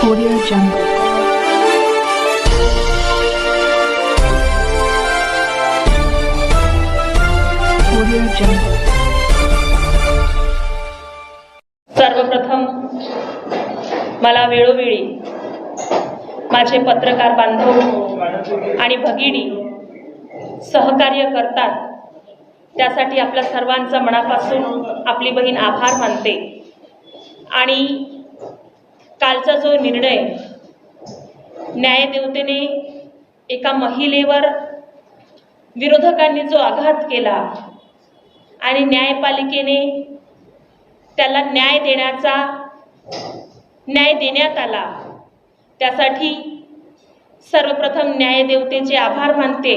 Audio Jungle. Audio Jungle. सर्वप्रथम मला वेळोवेळी माझे पत्रकार बांधव आणि भगिनी सहकार्य करतात त्यासाठी आपल्या सर्वांचा मनापासून आपली बहीण आभार मानते आणि कालचा जो निर्णय न्यायदेवतेने एका महिलेवर विरोधकांनी जो आघात केला आणि न्यायपालिकेने त्याला न्याय देण्याचा न्याय देण्यात आला त्यासाठी सर्वप्रथम न्यायदेवतेचे आभार मानते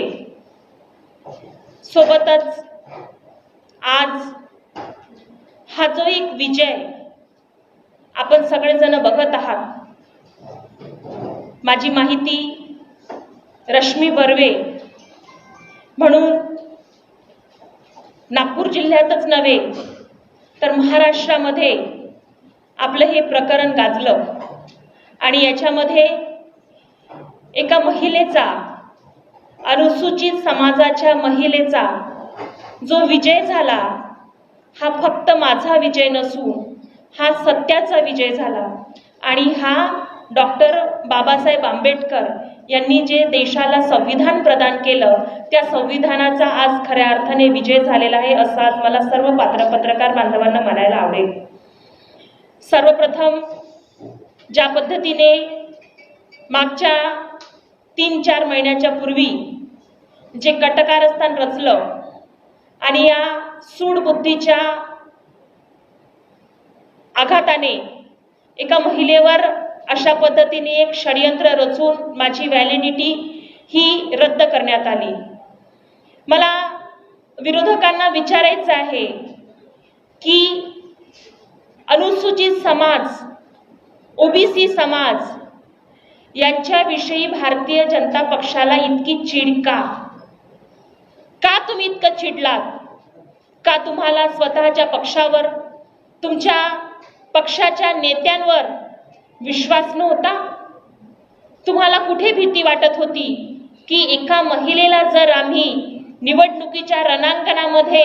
सोबतच आज हा जो एक विजय आपण सगळेजण बघत आहात. माझी माहिती रश्मी बर्वे म्हणून नागपूर जिल्ह्यातच नव्हे तर महाराष्ट्रामध्ये आपलं हे प्रकरण गाजलं. आणि याच्यामध्ये एका महिलेचा अनुसूचित समाजाच्या महिलेचा जो विजय झाला हा फक्त माझा विजय नसून हा सत्याचा विजय झाला. आणि हा डॉक्टर बाबासाहेब आंबेडकर यांनी जे देशाला संविधान प्रदान केलं त्या संविधानाचा आज खऱ्या अर्थाने विजय झालेला आहे असं आज मला सर्व पात्र पत्रकार बांधवांना म्हणायला आवडेल. सर्वप्रथम ज्या पद्धतीने मागच्या तीन चार महिन्याच्या पूर्वी जे कटकारस्थान रचलं आणि या सूडबुद्धीच्या आघाताने एका महिलेवर अशा पद्धतीने एक षडयंत्र रचून माझी व्हॅलिडिटी ही रद्द करण्यात आली. मला विरोधकांना विचारायचं आहे की अनुसूचित समाज ओबीसी समाज यांच्याविषयी भारतीय जनता पक्षाला इतकी चिड का? का तुम्ही इतकं चिडलात? का तुम्हाला स्वतःच्या पक्षावर तुमच्या पक्षाच्या नेत्यांवर विश्वास नव्हता. तुम्हाला कुठे भीती वाटत होती की एका महिलेला जर आम्ही निवडणुकीच्या रणांकणामध्ये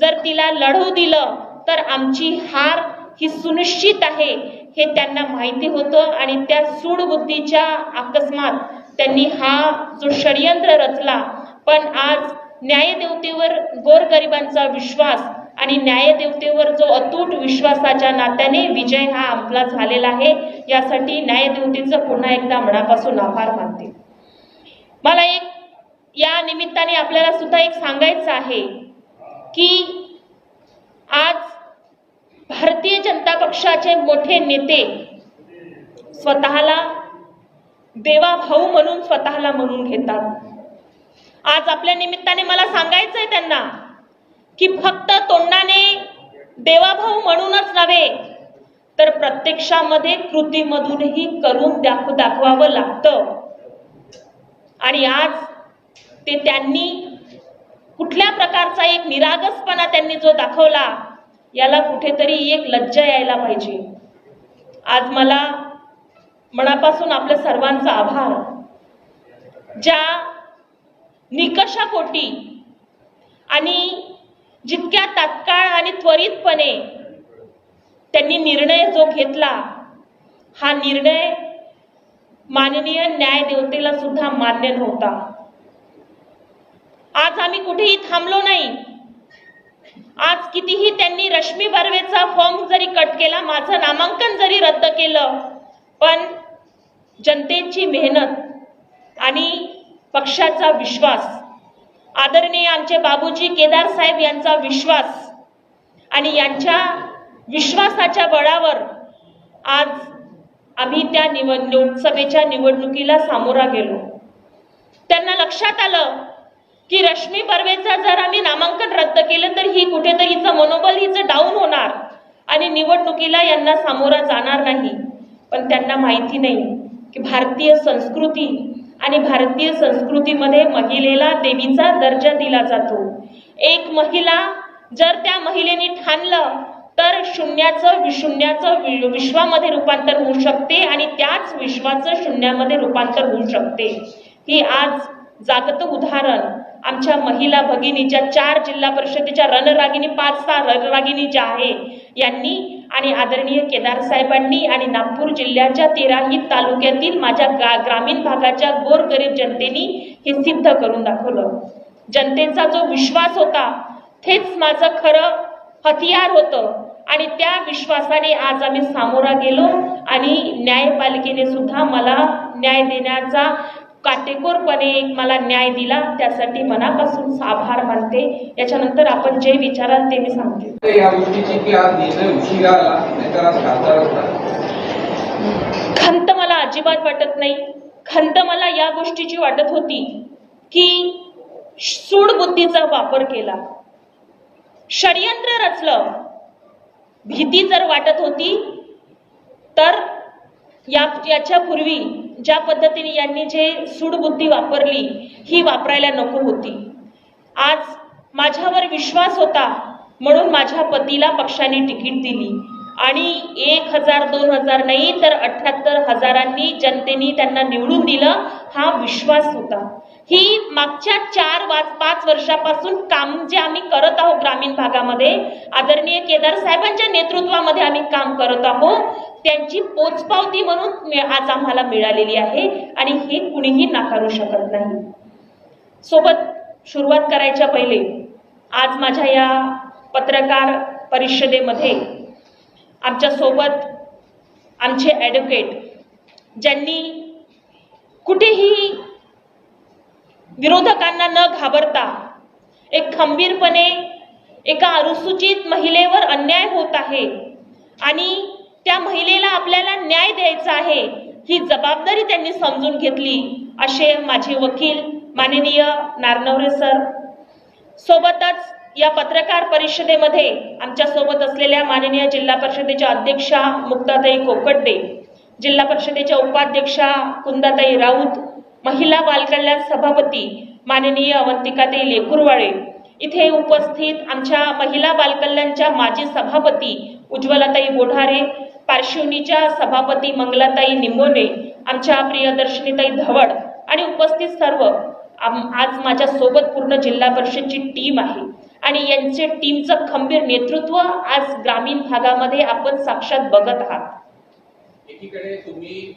जर तिला लढवू दिलं तर आमची हार ही सुनिश्चित आहे हे त्यांना माहिती होतं आणि त्या सूडबुद्धीच्या अकस्मात त्यांनी हा जो षडयंत्र रचला. पण आज न्यायदेवतेवर गोरगरिबांचा विश्वास आणि न्यायदेवतेवर जो अतूट विश्वासाच्या नात्याने विजय हा आपला झालेला आहे यासाठी न्यायदेवतेचं पुन्हा एकदा मनापासून आभार मानते. मला एक या निमित्ताने आपल्याला सुद्धा एक सांगायचं आहे की आज भारतीय जनता पक्षाचे मोठे नेते स्वतःला देवाभाऊ म्हणून स्वतःला म्हणून घेतात. आज आपल्या निमित्ताने मला सांगायचं आहे त्यांना की फक्त तोंडाने देवाभाऊ म्हणूनच नव्हे तर प्रत्यक्षामध्ये कृतीमधूनही करून दाख दाखवावं लागतं. आणि आज ते त्यांनी कुठल्या प्रकारचा एक निरागसपणा त्यांनी जो दाखवला याला कुठेतरी एक लज्जा यायला पाहिजे. आज मला मनापासून आपल्या सर्वांचा आभार. ज्या निकषापोटी आणि जितक्या तात्काळ आणि त्वरितपणे त्यांनी निर्णय जो घेतला हा निर्णय माननीय न्यायदेवतेला सुद्धा मान्य नव्हता. आज आम्ही कुठेही थांबलो नाही. आज कितीही त्यांनी रश्मी बर्वेचा फॉर्म जरी कट केला माझं नामांकन जरी रद्द केलं पण जनतेची मेहनत आणि पक्षाचा विश्वास आदरणीय आमचे बाबूजी केदार साहेब यांचा विश्वास आणि यांच्या विश्वासाच्या बळावर आज आम्ही त्या निवड लोकसभेच्या निवडणुकीला सामोरा गेलो. त्यांना लक्षात आलं की रश्मी बर्वेचं जर आम्ही नामांकन रद्द केलं तर ही कुठेतरी हिचं मनोबल हिचं डाऊन होणार आणि निवडणुकीला यांना सामोरा जाणार नाही. पण त्यांना माहिती नाही की भारतीय संस्कृती आणि भारतीय संस्कृतीमध्ये महिलेला देवीचा दर्जा दिला जातो. एक महिला जर त्या महिलेने ठाणलं तर शून्याचं विशून्याचं विश्वामध्ये रूपांतर होऊ शकते आणि त्याच विश्वाचं शून्यामध्ये रूपांतर होऊ शकते. ही आज जागत उदाहरण. आमच्या महिला भगिनीच्या चार जिल्हा परिषदेच्या रणरागिनी पाच सहा रणरागिनी ज्या आहे यांनी आणि आदरणीय केदार साहेबांनी आणि नागपूर जिल्ह्याच्या तेराही तालुक्यातील माझ्या गा ग्रामीण भागाच्या गोरगरीब जनतेनी हे सिद्ध करून दाखवलं. जनतेचा जो विश्वास होता तेच माझं खरं हतियार होतं आणि त्या विश्वासाने आज आम्ही सामोरा गेलो आणि न्यायपालिकेने सुद्धा मला न्याय देण्याचा काटेकोरपणे मला न्याय दिला त्यासाठी मनापासून आभार मानते. याच्यानंतर आपण जे विचाराल ते मी सांगते. या गोष्टीची की आज निर्णय उशिरा आला नाहीतर आज खासदार होता खंत मला अजिबात वाटत नाही. खंत मला या गोष्टीची वाटत होती की सूडबुद्धीचा वापर केला. षडयंत्र रचलं. भीती जर वाटत होती तर या याच्यापूर्वी ज्या पद्धतीने यांनी जे सूडबुद्धी वापरली ही वापरायला नको होती. आज माझ्यावर विश्वास होता म्हणून माझ्या पतीला पक्षाने तिकीट दिली. आणि एक हजार दोन हजार नाही तर अठ्याहत्तर हजारांनी जनतेने त्यांना निवडून दिलं हा विश्वास होता. ही मागच्या चार वाच पाच वर्षापासून काम जे आम्ही करत आहोत ग्रामीण भागामध्ये आदरणीय केदार साहेबांच्या नेतृत्वामध्ये आम्ही काम करत आहोत. त्यांची पोचपावती म्हणून आज आम्हाला मिळालेली आहे आणि हे कुणीही नाकारू शकत नाही. सोबत सुरुवात करायच्या पहिले आज माझ्या या पत्रकार परिषदेमध्ये आमच्यासोबत आमचे ॲडव्होकेट ज्यांनी कुठेही विरोधकांना न घाबरता एक खंबीरपणे एका अनुसूचित महिलेवर अन्याय होत आहे आणि त्या महिलेला आपल्याला न्याय द्यायचा आहे ही जबाबदारी त्यांनी समजून घेतली असे माझे वकील माननीय नारनवरे सर. सोबतच या पत्रकार परिषदेमध्ये आमच्यासोबत असलेल्या माननीय जिल्हा परिषदेच्या अध्यक्षा मुक्ताताई कोकड्डे जिल्हा परिषदेच्या उपाध्यक्षा कुंदाताई राऊत महिला बालकल्याण सभापती माननीय अवंतिकाताई लेकुरवाळे इथे उपस्थित आमच्या महिला बालकल्याणच्या माजी सभापती उज्ज्वलाताई बोढारे पार्श्वनीच्या सभापती मंगलाताई निंबोने आमच्या प्रियदर्शनीताई धवड आणि उपस्थित सर्व आज माझ्या सोबत पूर्ण जिल्हा परिषदची टीम आहे आणि यांचे टीमचं खंबीर नेतृत्व आज ग्रामीण भागामध्ये आपण साक्षात बघत आहात. एकीकडे तुम्ही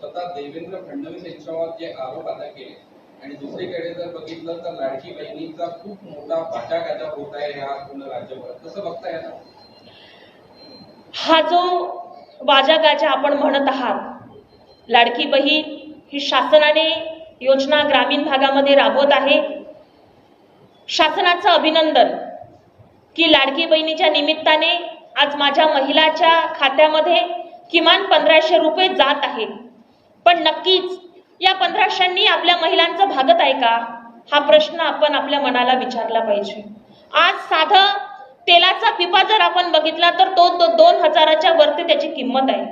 स्वतः देवेंद्र फडणवीस यांच्यावर जे आरोप आता केले आणि दुसरीकडे जर बघितलं तर लाडकी बहिणीचा खूप मोठा वाटाघाटा होत आहे ह्या पूर्ण राज्यभर कसं बघताय आता? हा जो वाजागाजा आपण म्हणत आहात लाडकी बहीण ही शासनाने योजना ग्रामीण भागामध्ये राबवत आहे. शासनाचं अभिनंदन की लाडकी बहिणीच्या निमित्ताने आज माझ्या महिलाच्या खात्यामध्ये किमान पंधराशे रुपये जात आहेत. पण नक्कीच या पंधराशांनी आपल्या महिलांचं भागत आहे का? हा प्रश्न आपण आपल्या मनाला विचारला पाहिजे. आज साधं तेलाचा पिपा जर आपण बघितला तर तो दो- दोन हजाराच्या वरती त्याची किंमत आहे.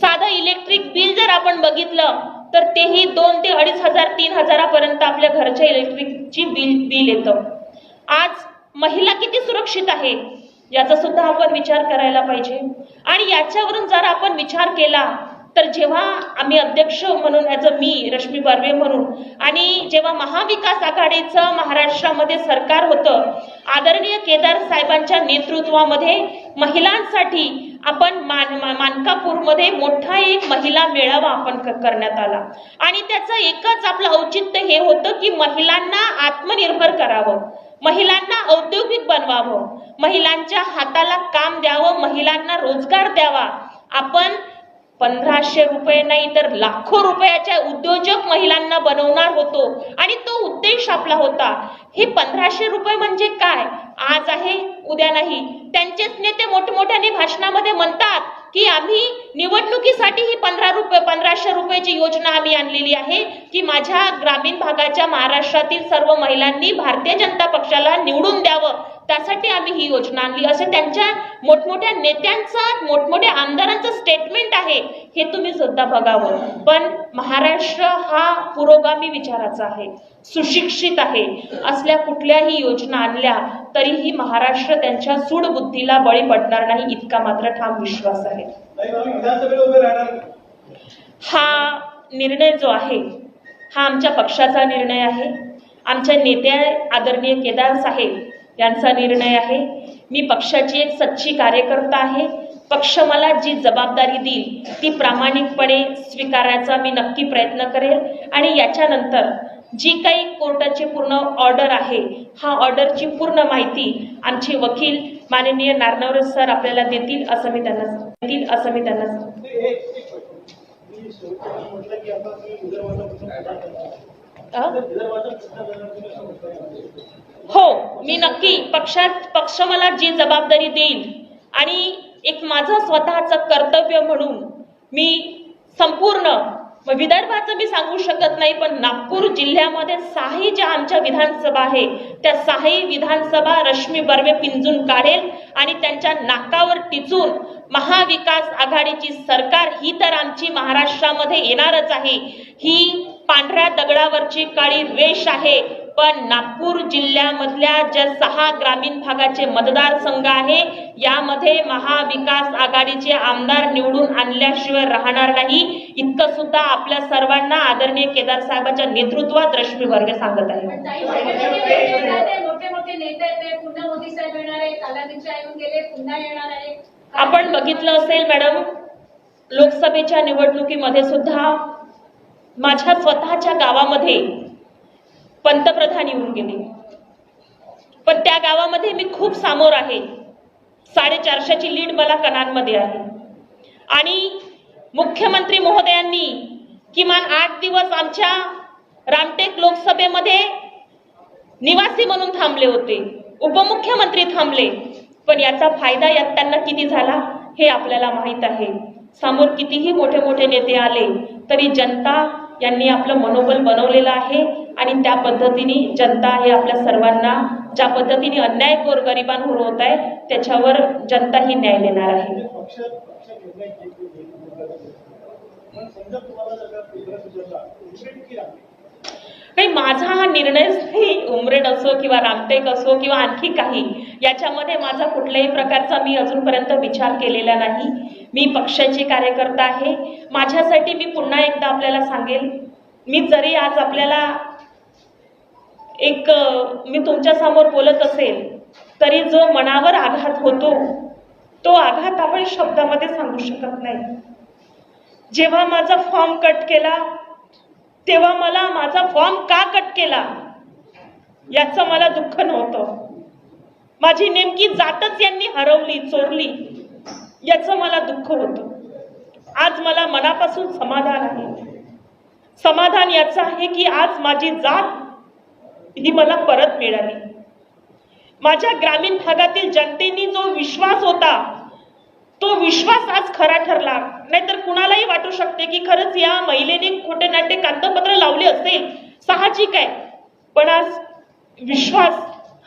साधं इलेक्ट्रिक बिल जर आपण बघितलं तर तेही दोन ते अडीच हजार तीन हजारापर्यंत आपल्या घरच्या इलेक्ट्रिकची बिल बिल येतं. आज महिला किती सुरक्षित आहे? याचा सुद्धा आपण विचार करायला पाहिजे. आणि याच्यावरून जर आपण विचार केला तर जेव्हा आम्ही अध्यक्ष म्हणून ॲज अ मी रश्मी बर्वे म्हणून आणि जेव्हा महाविकास आघाडीचं महाराष्ट्रामध्ये सरकार होतं आदरणीय केदार साहेबांच्या नेतृत्वामध्ये महिलांसाठी आपण मान मानकापूरमध्ये मोठा एक महिला मेळावा आपण क- करण्यात आला. आणि त्याचं एकच आपलं औचित्य हे होतं की महिलांना आत्मनिर्भर करावं महिलांना औद्योगिक बनवावं महिलांच्या हाताला काम द्यावं महिलांना रोजगार द्यावा. आपण पंधराशे रुपये नाही तर लाखो रुपयाच्या उद्योजक महिलांना बनवणार होतो. आणि तो उद्देश आपला होता. हे पंधराशे रुपये म्हणजे काय? आज आहे उद्या नाही. त्यांचेच नेते मोठमोठ्याने भाषणामध्ये म्हणतात की आम्ही निवडणुकीसाठी ही पंधरा रुपये पंधराशे रुपयाची योजना आम्ही आणलेली आहे की माझ्या ग्रामीण भागाच्या महाराष्ट्रातील सर्व महिलांनी भारतीय जनता पक्षाला निवडून द्यावं. त्यासाठी आम्ही ही योजना आणली. असे त्यांच्या मोठमोठ्या नेत्यांचा मोठमोठ्या आमदारांचं स्टेटमेंट आहे. हे तुम्ही सुद्धा बघावं. पण महाराष्ट्र हा पुरोगामी विचाराचा आहे. सुशिक्षित आहे. असल्या कुठल्याही योजना आणल्या तरीही महाराष्ट्र त्यांच्या सूड बुद्धीला बळी पडणार नाही इतका मात्र ठाम विश्वास आहे. विधानसभेला उभे राहणार. हा निर्णय जो आहे हा आमच्या पक्षाचा निर्णय आहे. आमच्या नेत्या आदरणीय केदार साहेब यांचा निर्णय आहे. मी पक्षाची एक सच्ची कार्यकर्ता आहे. पक्ष मला जी जबाबदारी देईल ती प्रामाणिकपणे स्वीकारायचा मी नक्की प्रयत्न करेल. आणि याच्यानंतर जी काही कोर्टाची पूर्ण ऑर्डर आहे हा ऑर्डरची पूर्ण माहिती आमचे वकील माननीय नारनवरे सर आपल्याला देतील असं मी त्यांना देतील असं मी त्यांना हो मी नक्की पक्षात पक्ष मला जी जबाबदारी देईल आणि एक माझं स्वतःचं कर्तव्य म्हणून मी संपूर्ण मग विदर्भाचं मी सांगू शकत नाही पण नागपूर जिल्ह्यामध्ये साही ज्या आमच्या विधानसभा आहे त्या साही विधानसभा रश्मी बर्वे पिंजून काढेल आणि त्यांच्या नाकावर टिचून महाविकास आघाडीची सरकार ही तर आमची महाराष्ट्रामध्ये येणारच आहे. ही पांढऱ्या दगडावरची काळी रेष आहे. पण नागपूर जिल्ह्यामधल्या ज्या सहा ग्रामीण भागाचे मतदारसंघ आहे यामध्ये महाविकास आघाडीचे आमदार निवडून आणल्याशिवाय राहणार नाही. इतकं सुद्धा आपल्या सर्वांना आदरणीय केदार साहेबांच्या नेतृत्वात रश्मी वर्गे सांगत आहे. आपण बघितलं असेल मॅडम लोकसभेच्या निवडणुकीमध्ये सुद्धा माझ्या स्वतःच्या गावामध्ये पंतप्रधान येऊन गेले. पण त्या गावामध्ये मी खूप सामोर आहे. साडेचारशेची लीड मला कणांमध्ये आहे. आणि मुख्यमंत्री महोदयांनी किमान आठ दिवस आमच्या रामटेक लोकसभेमध्ये निवासी म्हणून थांबले होते. उपमुख्यमंत्री थांबले. पण याचा फायदा यात त्यांना किती झाला हे आपल्याला माहीत आहे. समोर कितीही मोठे मोठे नेते आले तरी जनता यांनी आपलं मनोबल बनवलेलं आहे आणि त्या पद्धतीने जनता हे आपल्या सर्वांना ज्या पद्धतीने अन्याय गोरगरिबांवर होत आहे त्याच्यावर जनता ही न्याय देणार आहे. समजा तुम्हाला नाही माझा हा निर्णयच नाही उमरेड असो किंवा रामटेक असो किंवा आणखी काही याच्यामध्ये माझा कुठल्याही प्रकारचा मी अजूनपर्यंत विचार केलेला नाही. मी पक्षाची कार्यकर्ता आहे. माझ्यासाठी मी पुन्हा एकदा आपल्याला सांगेल मी जरी आज आपल्याला एक मी तुमच्यासमोर बोलत असेल तरी जो मनावर आघात होतो तो आघात आपण शब्दामध्ये सांगू शकत नाही. जेव्हा माझा फॉर्म कट केला तेव्हा मला माझा फॉर्म का कट केला? याचं मला दुःख नव्हतं. माझी नेमकी जातच यांनी हरवली चोरली. याचं मला दुःख होतं. आज मला मनापासून समाधान आहे. समाधान याचं आहे की आज माझी जात ही मला परत मिळाली. माझ्या ग्रामीण भागातील जनतेनी जो विश्वास होता तो विश्वास आज खरा ठरला. नाहीतर कुणालाही वाटू शकते की खरंच या महिलेने खोटे नाट्य कागदपत्र लावले असेल. साहजिक आहे. पण आज विश्वास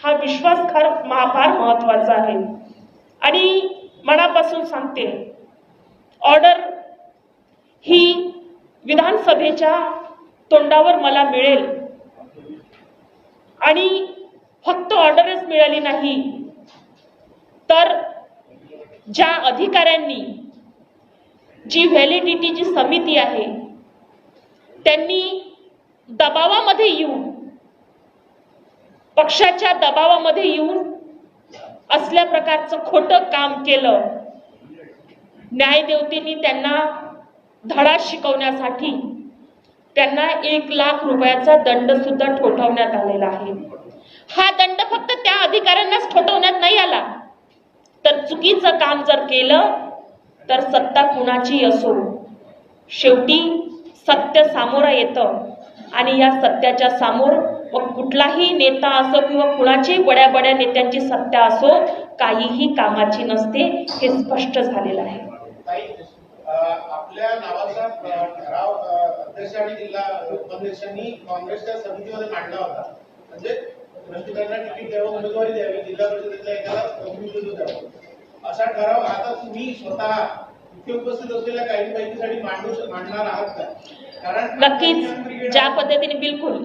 हा विश्वास खर फार महत्त्वाचा आहे. आणि मनापासून सांगते ऑर्डर ही विधानसभेच्या तोंडावर मला मिळेल. आणि फक्त ऑर्डरच मिळाली नाही तर ज्या अधिकाऱ्यांनी जी व्हॅलिडिटीची समिती आहे त्यांनी दबावामध्ये येऊन पक्षाच्या दबावामध्ये येऊन असल्या प्रकारचं खोटं काम केलं न्यायदेवतेने त्यांना धडा शिकवण्यासाठी त्यांना एक लाख रुपयाचा दंड सुद्धा ठोठावण्यात आलेला आहे. हा दंड फक्त त्या अधिकाऱ्यांनाच ठोठवण्यात नाही आला. तर चुकीचं काम जर केलं तर सत्ता कुणाची असो? शेवटी सत्य सामोरं येतं. आणि या सत्याच्या सामोर मग कुठलाही नेता असो किंवा कुणाची बड्या बड्या नेत्यांची सत्ता असो काहीही कामाची नसते हे स्पष्ट झालेलं आहे. आपल्या नावाचा ठराव अध्यक्ष आणि जिल्हा उपाध्यक्षांनी काँग्रेसच्या समितीमध्ये मांडला होता. म्हणजे रंजितांना तिकीट द्यावं उमेदवारी द्यावी जिल्हा परिषदेतल्या एकाला प्रतिनिधित्व द्यावं. असा ठराव आता तुम्ही स्वतः इथे उपस्थित असलेल्या काही माहितीसाठी मांडू मांडणार आहात का? कारण नक्कीच ज्या पद्धतीने बिलकुल.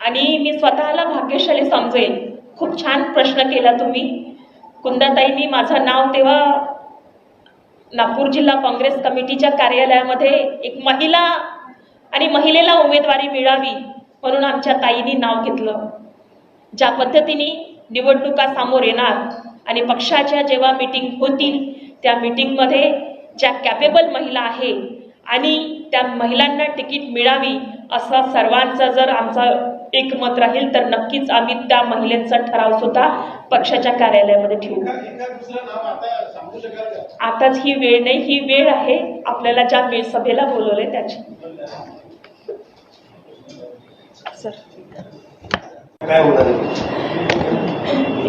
आणि मी स्वतःला भाग्यशाली समजेल खूप छान प्रश्न केला तुम्ही. कुंदाताईंनी माझं नाव तेव्हा नागपूर जिल्हा काँग्रेस कमिटीच्या कार्यालयामध्ये एक महिला आणि महिलेला उमेदवारी मिळावी म्हणून आमच्या ताईंनी नाव घेतलं. ज्या पद्धतीने निवडणुका समोर येणार आणि पक्षाच्या जेव्हा मीटिंग होतील त्या मीटिंगमध्ये ज्या कॅपेबल महिला आहे आणि त्या महिलांना तिकीट मिळावी असा सर्वांचा जर आमचा एकमत राहील तर नक्कीच आम्ही त्या महिलेचा ठराव सुद्धा पक्षाच्या कार्यालयामध्ये ठेवू. आताच ही वेळ नाही ही वेळ आहे आपल्याला ज्या वेळ सभेला बोलवले त्याची.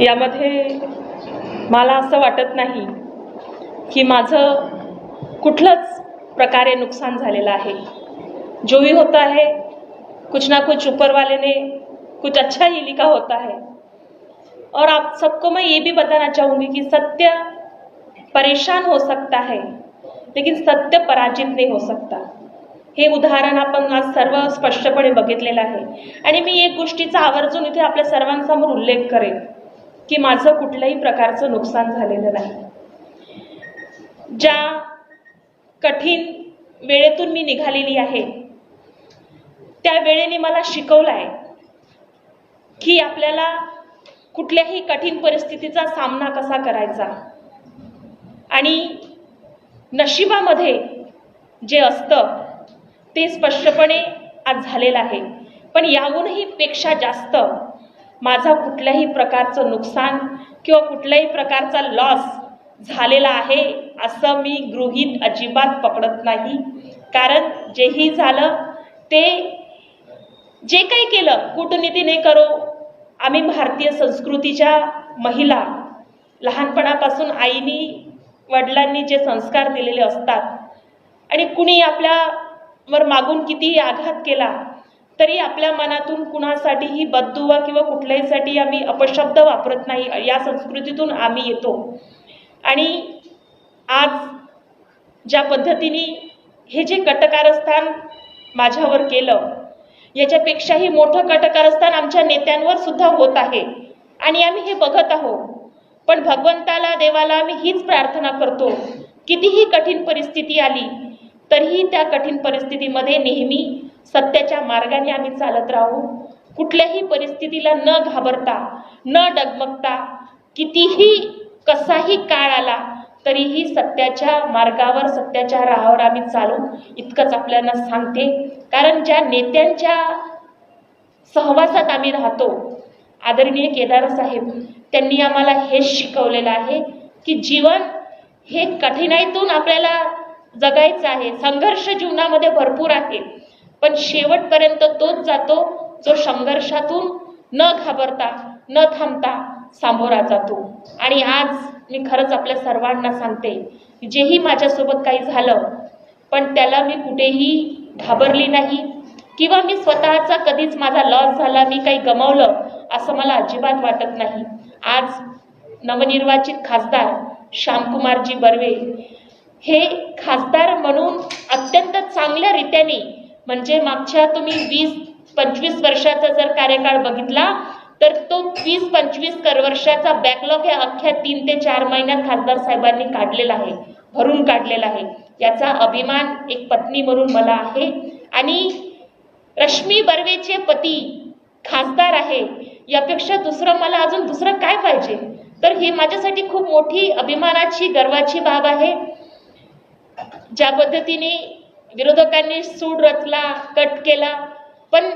यामध्ये मला असं वाटत नाही की माझं कुठलंच प्रकारे नुकसान झालेलं आहे. जो भी होता है कुछ ना कुछ ऊपर वाले ने कुछ अच्छा ही लिखा होता है और आप सबको मैं ये भी बताना चाहूँगी कि सत्य परेशान हो सकता है लेकिन सत्य पराजित नहीं हो सकता। हे उदाहरण आपण आज सर्व स्पष्टपणे बघितलेलं आहे. आणि मी एक गोष्टीचा आवर्जून इथे आपल्या सर्वांसमोर उल्लेख करेन की माझं कुठल्याही प्रकारचं नुकसान झालेलं नाही. ज्या कठीण वेळेतून मी निघालेली आहे त्या वेळेने मला शिकवलं आहे की आपल्याला कुठल्याही कठीण परिस्थितीचा सामना कसा करायचा आणि नशिबामध्ये जे असतं ते स्पष्टपणे आज झालेलं आहे. पण याहूनही पेक्षा जास्त माझा कुठल्याही प्रकारचं नुकसान किंवा कुठल्याही प्रकारचा लॉस झालेला आहे असं मी गृहीत अजिबात पकडत नाही. कारण जेही झालं ते जे काही केलं कूटनीतीने करो. आम्ही भारतीय संस्कृतीच्या महिला. लहानपणापासून आईनी वडिलांनी जे संस्कार दिलेले असतात आणि कुणी आपल्या वर मागून कितीही आघात केला तरी आपल्या मनातून कुणासाठीही बद्दुवा किंवा कुठल्याहीसाठी आम्ही अपशब्द वापरत नाही या संस्कृतीतून आम्ही येतो. आणि आज ज्या पद्धतीने हे जे कटकारस्थान माझ्यावर केलं याच्यापेक्षाही मोठं कटकारस्थान आमच्या नेत्यांवर सुद्धा होत आहे. आणि आम्ही हे बघत आहोत. पण भगवंताला देवाला आम्ही हीच प्रार्थना करतो. कितीही कठीण परिस्थिती आली तरीही त्या कठीण परिस्थितीमध्ये नेहमी सत्याच्या मार्गाने आम्ही चालत राहू. कुठल्याही परिस्थितीला न घाबरता न डगमगता कितीही कसाही काळ आला तरीही सत्याच्या मार्गावर सत्याच्या राहावर आम्ही चालू. इतकंच आपल्याला सांगते. कारण ज्या नेत्यांच्या सहवासात आम्ही राहतो आदरणीय केदार साहेब त्यांनी आम्हाला हेच शिकवलेलं आहे की जीवन हे कठीणाईतून आपल्याला जगायचं आहे. संघर्ष जीवनामध्ये भरपूर आहे. पण शेवटपर्यंत तोच जातो जो संघर्षातून न घाबरता न थांबता सामोरा जातो. आणि आज मी खरंच आपल्या सर्वांना सांगते जेही माझ्यासोबत काही झालं पण त्याला मी कुठेही घाबरली नाही. किंवा मी स्वतःचा कधीच माझा लॉस झाला मी काही गमावलं असं मला अजिबात वाटत नाही. आज नवनिर्वाचित खासदार श्यामकुमारजी बर्वे हे खासदार म्हणून अत्यंत चांगल्या रीत्याने म्हणजे मागच्या तुम्ही वीस पंचवीस वर्षाचा जर कार्यकाळ बघितला तर तो वीस पंचवीस कर वर्षाचा बॅकलॉग हे अख्ख्या तीन ते चार महिन्यात खासदार साहेबांनी काढलेला आहे भरून काढलेला आहे. याचा अभिमान एक पत्नी म्हणून मला आहे. आणि रश्मी बर्वेचे पती खासदार आहे यापेक्षा दुसरं मला अजून दुसरं काय पाहिजे? तर ही माझ्यासाठी खूप मोठी अभिमानाची गर्वाची बाब आहे. ज्या पद्धतीने विरोधकांनी सूड रचला कट केला पण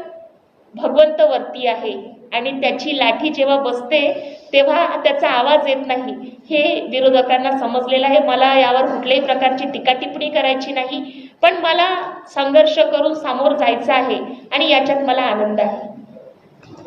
भगवंत वरती आहे आणि त्याची लाठी जेव्हा बसते तेव्हा त्याचा आवाज येत नाही. हे विरोधकांना समजलेलं आहे. मला यावर कुठल्याही प्रकारची टीका टिप्पणी करायची नाही. पण मला संघर्ष करून सामोर जायचं आहे आणि याच्यात मला आनंद आहे.